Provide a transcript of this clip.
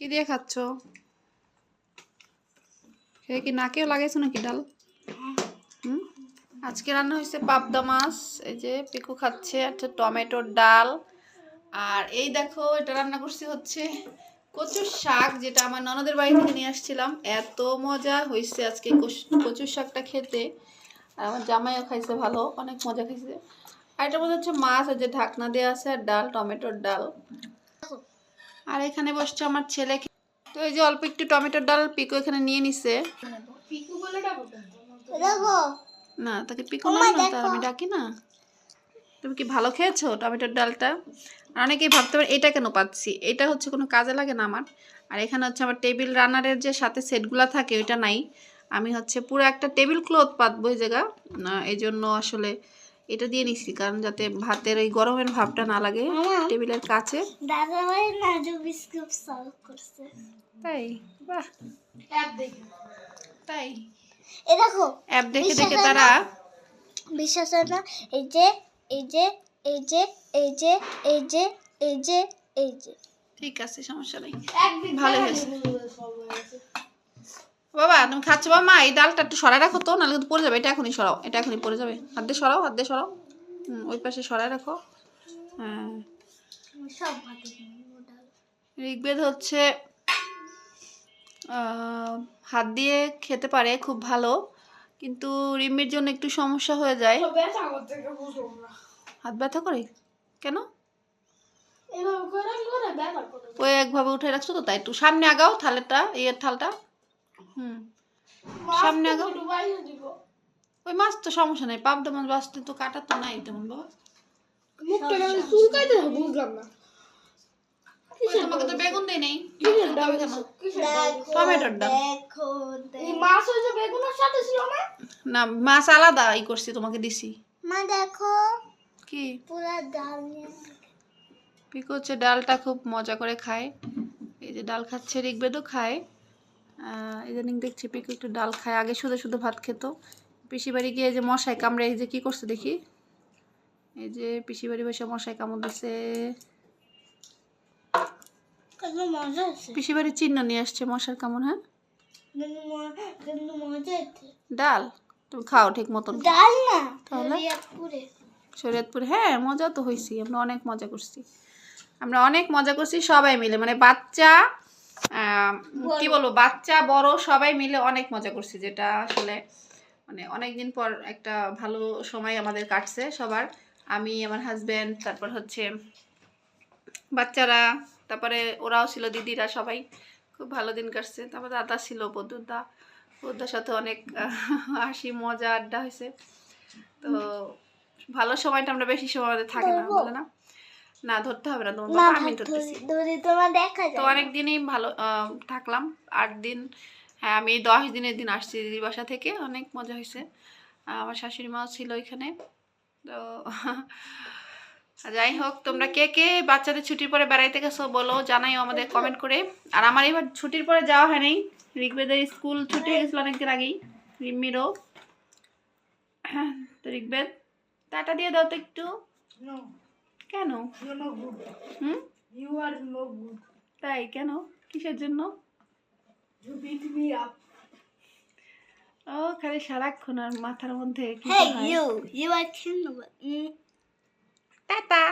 কি দিয়ে খাচ্ছ? সে কি নাকেও লাগাইছো নাকি ডাল? হুম? আজকে রান্না হয়েছে পাবদা মাছ, এই যে পিকু খাচ্ছে একটা টমেটোর ডাল। আর এই দেখো, এটা রান্না করছি হচ্ছে কচুর শাক, যেটা আমার ননদের বাড়ি থেকে নিয়ে আসছিলাম। এত মজা হয়েছে আজকে কচ- কচুর শাকটা খেতে। আর আমার জামাইও খাইছে ভালো, অনেক মজা খাইছে। আর এটা মনে হচ্ছে মাছ আর যে ঢাকনা দেওয়া আছে, আর ডাল, টমেটোর ডাল। আর এখানে বসছে আমার ছেলে তো এই যে অল্প একটু টমেটোর ডাল পিকু এখানে নিয়ে নিছে। দেখো। না তাকে পিকু না না তা আমি ডাকি না। তুমি কি ভালো খেয়েছো টমেটোর ডালটা? আর অনেকেই ভাবতে পারে এটা কেন পাচ্ছি? এটা হচ্ছে কোনো কাজে লাগে না আমার। আর এখানে হচ্ছে আমার টেবিল রানারের যে সাথে সেটগুলো থাকে ওইটা নাই। আমি হচ্ছে পুরো একটা টেবিল ক্লথ পাতবো এই জায়গা। না এই জন্য আসলে এটা দিয়ে নিচ্ছি কারণ যাতে ভাতের ওই গরমের ভাবটা না লাগে টেবিলের কাছে। তাই? বাহ। তাই? এ দেখো অ্যাপ দেখে দেখে তারা বিশ্বাস হয় না? এই যে এই যে এই যে এই যে এই যে এই যে এই যে। ঠিক আছে সমস্যা নেই। ভালো হয়েছে। বাবা তুমি খাচ্ছ? বাবা মা এই ডালটা একটু সরাই রাখো তো নাহলে কিন্তু পড়ে যাবে। এটা এখনই সরাও এটা এখনই পড়ে যাবে। হাত দিয়ে সরাও হাত দিয়ে সরাও। হুম, ওই পাশে সরাই রাখো। হ্যাঁ। ঋগ্বেদ হচ্ছে হাত দিয়ে খেতে পারে খুব ভালো কিন্তু রিম্মির জন্য একটু সমস্যা হয়ে যায়। হাত ব্যথা করে? কেন? ওই একভাবে উঠে রাখছো তো তাই একটু সামনে আগাও থালেটা ইয়ের থালটা। হুম। সামনে ওই মাছ তো সমস্যা নেই পাবদা মাছ বাঁচতে তো কাটা তো নাই তেমন বাবা। তোমাকে তো বেগুন দেই নেই টমেটোর দেখো মাছ হয়েছে বেগুনের সাথে ছিল না? না মাছ আলাদা ই করছি তোমাকে দিছি। মা দেখো কি? পুরা ডাল নিয়ে পিকু হচ্ছে ডালটা খুব মজা করে খায়। এই যে ডাল খাচ্ছে ঋগ্বেদও খায়। ইদানিং দেখছি পিকু একটু ডাল খায়। আগে শুধু শুধু ভাত খেত। পিসি বাড়ি গিয়ে এই যে মশাই কামড়ে এই যে কি করছে দেখি? এই যে পিসি বাড়ি বসে মশাই কামড় দিছে। পিসি বাড়ির চিহ্ন নিয়ে আসছে মশার কামড় হ্যাঁ? ডাল? তুমি খাও ঠিক মতন। ডাল না তাহলে? শরীয়তপুর। হ্যাঁ মজা তো হয়েছি আমরা অনেক মজা করছি। আমরা অনেক মজা করছি সবাই মিলে মানে বাচ্চা কি বলব বাচ্চা বড় সবাই মিলে অনেক মজা করছি যেটা আসলে মানে অনেক দিন পর একটা ভালো সময় আমাদের কাটছে সবার। আমি আমার হাজব্যান্ড তারপর হচ্ছে বাচ্চারা তারপরে ওরাও ছিল দিদিরা সবাই। খুব ভালো দিন কাটছে। তারপর দাদা ছিল বদুদা বদুদার সাথে অনেক হাসি মজা আড্ডা হয়েছে। তো ভালো সময়টা আমরা বেশি সময় থাকে না বলে না? না ধরতে হবে না তোমার বাবা আমি ধরতেছি। ধরি তোমার দেখা তো যায়। অনেক দিনই ভালো আহ, থাকলাম আট দিন হ্যাঁ আমি দশ দিনের দিন আসছি দিদির বাসা থেকে অনেক মজা হয়েছে। আমার শাশুড়ি মাও ছিল ওইখানে তো যাই হোক তোমরা কে কে বাচ্চাদের ছুটির পরে বেড়াইতে গেছো বলো জানাইও আমাদের কমেন্ট করে। আর আমার এবার ছুটির পরে যাওয়া হয় নাই ঋগ্বেদের স্কুল ছুটি হয়ে গেছিল অনেকদিন আগেই রিম্মিরও। হ্যাঁ, তো ঋগ্বেদ টাটা দিয়ে দাও তো একটু। নো কেন? ইউ নো গুড হুম? ইউ আর নো গুড তাই কেন? কিসের জন্য? ইউ বিট মি আপ ও খালি সারাক্ষণ আর মাথার মধ্যে কি. Mm. টাটা.